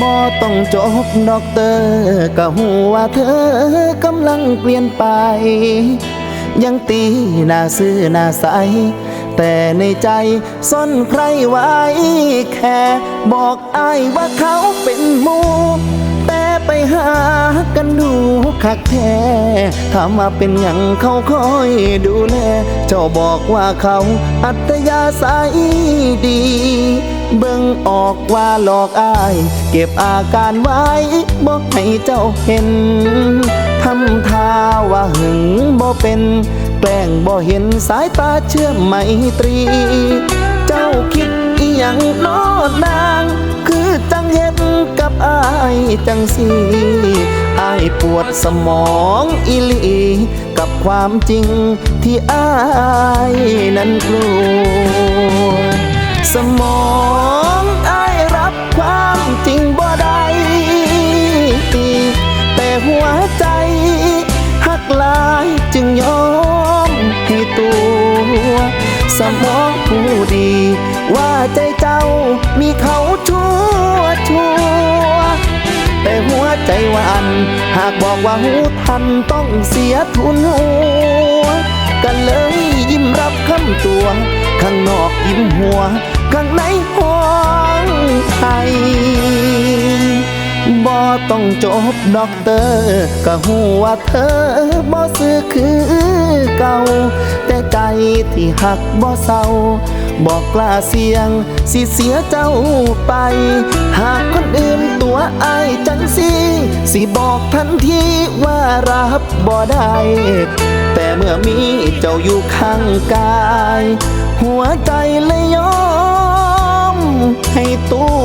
บ่ต้องจบดอกเตอร์ก็หูว่าเธอกำลังเปลี่ยนไป ยังตีหน้าซื่อหน้าใส แต่ในใจซ่อนใครไว้ แค่บอกอายว่าเขาเป็นมู ไปหากันดูคักแท้ถามว่าเป็นหยังเขาคอยดูแล เจ้าบอกว่าเขาอัตยาศัยดี เบิ่งออกว่าหลอกอาย เก็บอาการไว้บอกให้เจ้าเห็นทำท่าว่าหึงบ่เป็น แกล้งบ่เห็นสายตาเชื่อมไมตรี เจ้าคิดอีหยังโนดนาง คือจังเห็นกับอายจังสีอายปวดสมองอีหลีกับความจริงที่อายนั้นกลัวสมองอายรับความจริงบ่ได้แต่หัวใจหักลายจึงยอมให้ตัวสมองผู้ดี ว่าใจเจ้ามีเขา หากบอกว่าหูทันต้องเสียทุนหัวกันเลยยิ้มรับคำตัว ข้างนอกยิ้มหัว ข้างในห้องไทยบ่ต้องจบด็อกเตอร์ก็หูว่าเธอบ่ซื้อคือเก่า แต่ใจที่หักบ่เศร้า บอกกล้าเสียง สิเสียเจ้าไป หากคนอื่นตัวอายจังสิ สิบอกทันทีว่ารับบ่ได้ แต่เมื่อมีเจ้าอยู่ข้างกาย หัวใจเลยยอมให้ตัว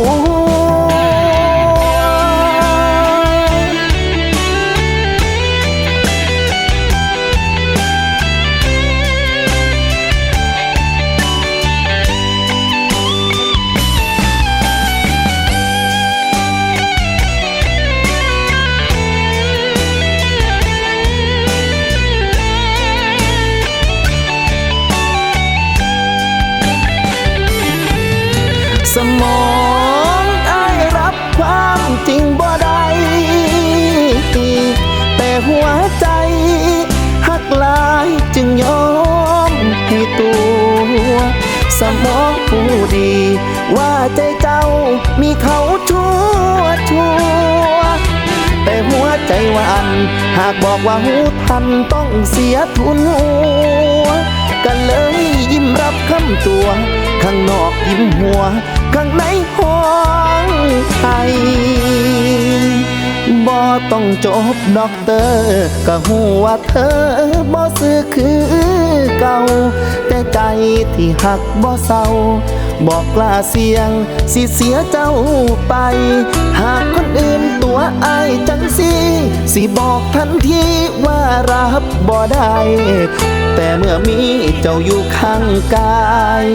สมองอายรับความจริงบ่ได้แต่หัวใจหักลายจึงยอมให้ตัว สมองผู้ดี ว่าใจเจ้ามีเขาชั่วชั่วแต่หัวใจวานหากบอกว่าหูทันต้องเสียทุนหัว กันเลยยิ้มรับคำตัว ข้างนอกยิ้มหัว ข้างในห้องไทยบ่ต้องจบด็อกเตอร์ก็หูว่าเธอบ่ซื้อคือเก่า แต่ใจที่หักบ่เศร้าบอกกล้าเสียง สิเสียเจ้าไป หากคนอื่นตัวอายจังสิ สิบอกทันทีว่ารับบ่ได้ เมื่อมีเจ้าอยู่ข้างกาย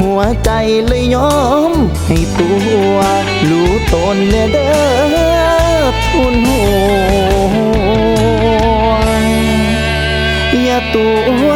หัวใจเลยยอมให้ตัวรู้ตนเนเด้อทุนหัวอย่าตัว